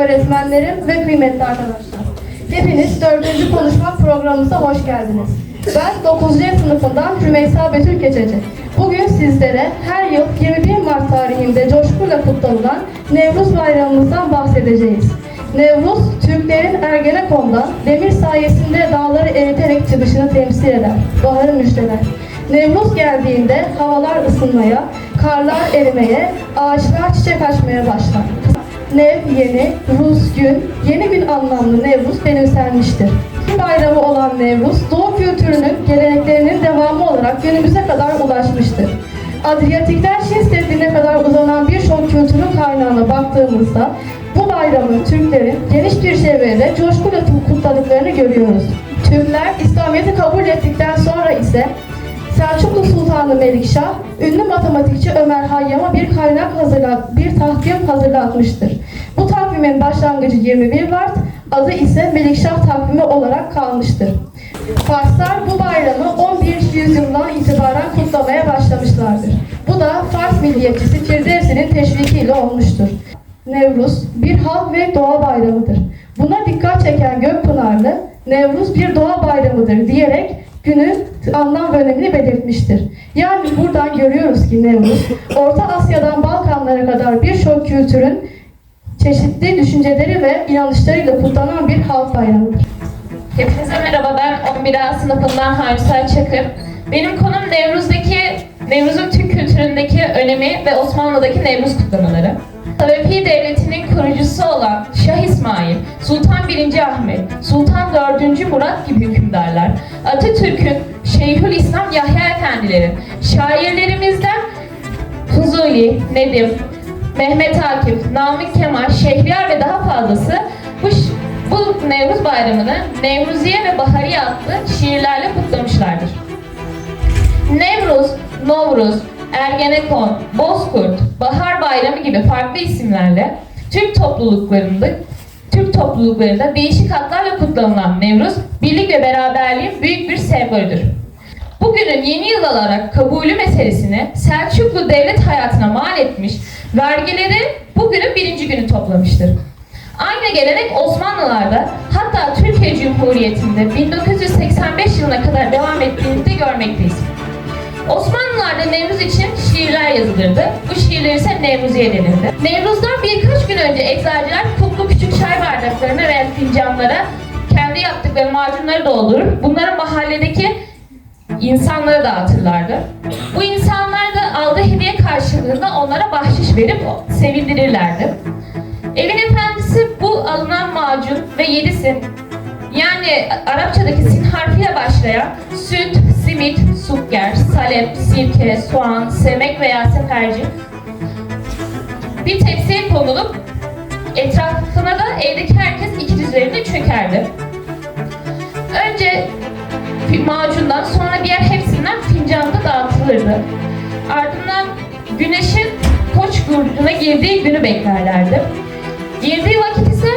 öğretmenlerim ve kıymetli arkadaşlar. Hepiniz 4. konuşma programımıza hoş geldiniz. Ben 9. sınıfından Rümeysa Betül Keçeci. Bugün sizlere her yıl 21 Mart tarihinde coşkuyla kutlanılan Nevruz Bayramımızdan bahsedeceğiz. Nevruz, Türklerin Ergenekon'da demir sayesinde dağları eriterek çıkışını temsil eder, baharı müjdeler. Nevruz geldiğinde havalar ısınmaya, karlar erimeye, ağaçlar çiçek açmaya başlar. Nev yeni, Rus gün, yeni gün anlamlı Nevruz benimsenmiştir. Bu bayramı olan Nevruz, Doğu kültürünün geleneklerinin devamı olarak günümüze kadar ulaşmıştır. Adriyatik'ten Çin Seddi'ne kadar uzanan birçok kültürün kaynağına baktığımızda bu bayramı Türklerin geniş bir çevreyle coşkuyla kutladıklarını görüyoruz. Türkler İslamiyet'i kabul ettikten sonra ise Selçuklu Sultanı Melikşah, ünlü matematikçi Ömer Hayyam'a bir kaynak hazırlat, bir takvim hazırlatmıştır. Bu takvimin başlangıcı 21 Mart, adı ise Melikşah takvimi olarak kalmıştır. Farslar bu bayramı 11. yüzyıldan itibaren kutlamaya başlamışlardır. Bu da Fars milliyetçisi Firdevsi'nin teşvikiyle olmuştur. Nevruz bir halk ve doğa bayramıdır. Buna dikkat çeken Gökpınarlı, Nevruz bir doğa bayramıdır diyerek günün anlam ve önemini belirtmiştir. Yani buradan görüyoruz ki Nevruz, Orta Asya'dan Balkanlara kadar birçok kültürün çeşitli düşünceleri ve inanışlarıyla kutlanan bir halk bayramıdır. Hepinize merhaba ben 11 A sınıfından Haysel Çakır. Benim konum Nevruz'daki, Nevruz'un Türk kültüründeki önemi ve Osmanlı'daki Nevruz kutlamaları. Salefi Devleti'nin kurucusu olan İsmail, Sultan 1. Ahmet, Sultan 4. Murat gibi hükümdarlar, Atatürk'ün, Şeyhül İslam Yahya Efendilerin, şairlerimizden Fuzuli, Nedim, Mehmet Akif, Namık Kemal, Şehriyar ve daha fazlası bu, bu Nevruz Bayramı'nı Nevruziye ve Bahariye adlı şiirlerle kutlamışlardır. Nevruz, Novruz, Ergenekon, Bozkurt, Bahar Bayramı gibi farklı isimlerle Türk topluluklarında Türk topluluklarında değişik adlarla kutlanılan Nevruz, birlik ve beraberliğin büyük bir sembolüdür. Bugünün yeni yıl olarak kabulü meselesini Selçuklu devlet hayatına mal etmiş, vergileri bugünün birinci günü toplamıştır. Aynı gelenek Osmanlılar'da hatta Türkiye Cumhuriyeti'nde 1985 yılına kadar devam ettiğini de görmekteyiz. Osmanlılar'da Nevruz için şiirler yazılırdı. Bu şiirler ise Nevruziye denirdi. Nevruz'dan birkaç gün önce eczacılar kuplu küçük çay bardaklarına veya fincanlara kendi yaptıkları macunları doldurur. Bunları mahalledeki insanlara dağıtırlardı. Bu insanlar da aldığı hediye karşılığında onlara bahşiş verip sevindirirlerdi. Evin efendisi bu alınan macun ve yedi sin yani Arapçadaki sin harfiyle başlayan süt, simit, sukker, salep, sirke, soğan, semek veya seferci bir tepsiye konulup etrafına da evdeki herkes iki üzerinde çökerdi. Önce macundan sonra diğer hepsinden fincanda dağıtılırdı. Ardından güneşin koç burcuna girdiği günü beklerlerdi. Girdiği vakit ise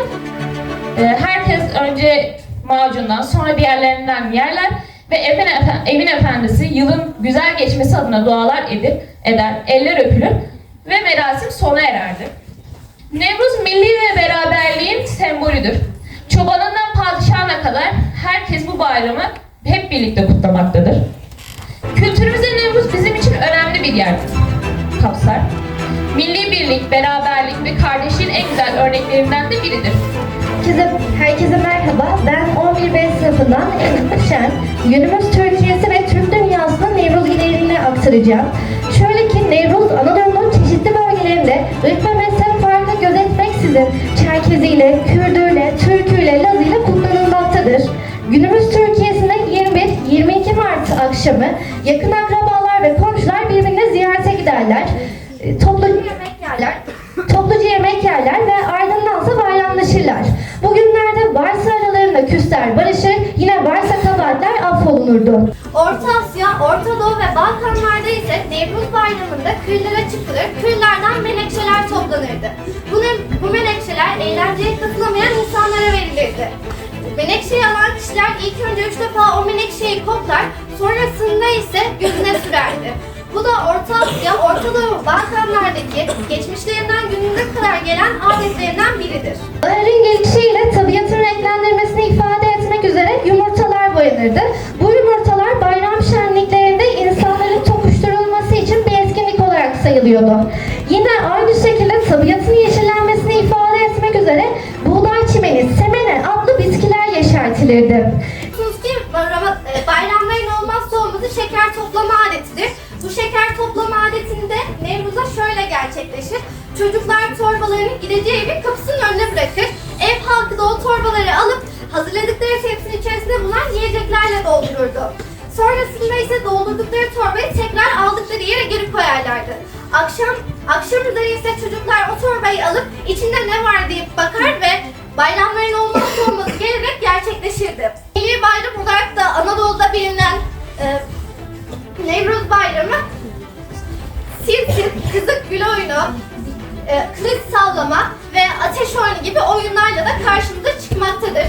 e, herkes önce macundan sonra diğerlerinden yerler ve evin, evin efendisi yılın güzel geçmesi adına dualar edip eder, eller öpülür ve merasim sona ererdi. Nevruz milli ve beraberliğin sembolüdür. Çobanından padişahına kadar herkes bu bayramı hep birlikte kutlamaktadır. Kültürümüzde Nevruz bizim için önemli bir yer kapsar. Milli birlik, beraberlik ve kardeşliğin en güzel örneklerinden de biridir. Herkese, herkese merhaba. Ben 11 B sınıfından Elif Şen. Günümüz Türkiye'si ve Türk dünyasının Nevruz geleneğini aktaracağım. Şöyle ki Nevruz Anadolu'nun çeşitli bölgelerinde ırk ve mezhep farkı gözetmeksizin Çerkeziyle, Kürdüyle, Türküyle, Lazıyla kutlanılmaktadır. Günümüz Türkiye'sinde 21-22 Mart akşamı yakın akrabalar ve komşular birbirine ziyarete giderler. E, Topluca yemek yerler. Topluca yemek yerler ve küsler barışır, yine varsa kabahatler affolunurdu. Orta Asya, Orta Doğu ve Balkanlarda ise Nevruz Bayramı'nda kırlara çıkılır, kırlardan menekşeler toplanırdı. Bu, bu menekşeler eğlenceye katılamayan insanlara verilirdi. Menekşeyi alan kişiler ilk önce üç defa o menekşeyi koklar, sonrasında ise gözüne sürerdi. Bu da Orta Asya, Orta Doğu, Balkanlardaki geçmişlerinden günümüze kadar gelen adetlerinden biridir. Baharın gelişiyle tabiatın sayılıyordu. Yine aynı şekilde tabiatın yeşillenmesini ifade etmek üzere buğday çimeni, semene adlı bitkiler yeşertilirdi. Biliyorsunuz e, bayramların olmazsa olmazı şeker toplama adetidir. Bu şeker toplama adetinde Nevruz'a şöyle gerçekleşir. Çocuklar torbalarını gideceği evin kapısının önüne bırakır. Ev halkı da o torbaları alıp hazırladıkları tepsinin içerisinde bulunan yiyeceklerle doldururdu. Sonrasında ise doldurdukları torbayı tekrar aldıkları yere geri koyarlardı. Akşam akşam üzeri ise çocuklar o torbayı alıp içinde ne var deyip bakar ve bayramların olmazsa olmazı gelerek gerçekleşirdi. Milli bayram olarak da Anadolu'da bilinen e, Nevruz Bayramı sil, kızık gül oyunu, e, kılıç sallama ve ateş oyunu gibi oyunlarla da karşımıza çıkmaktadır.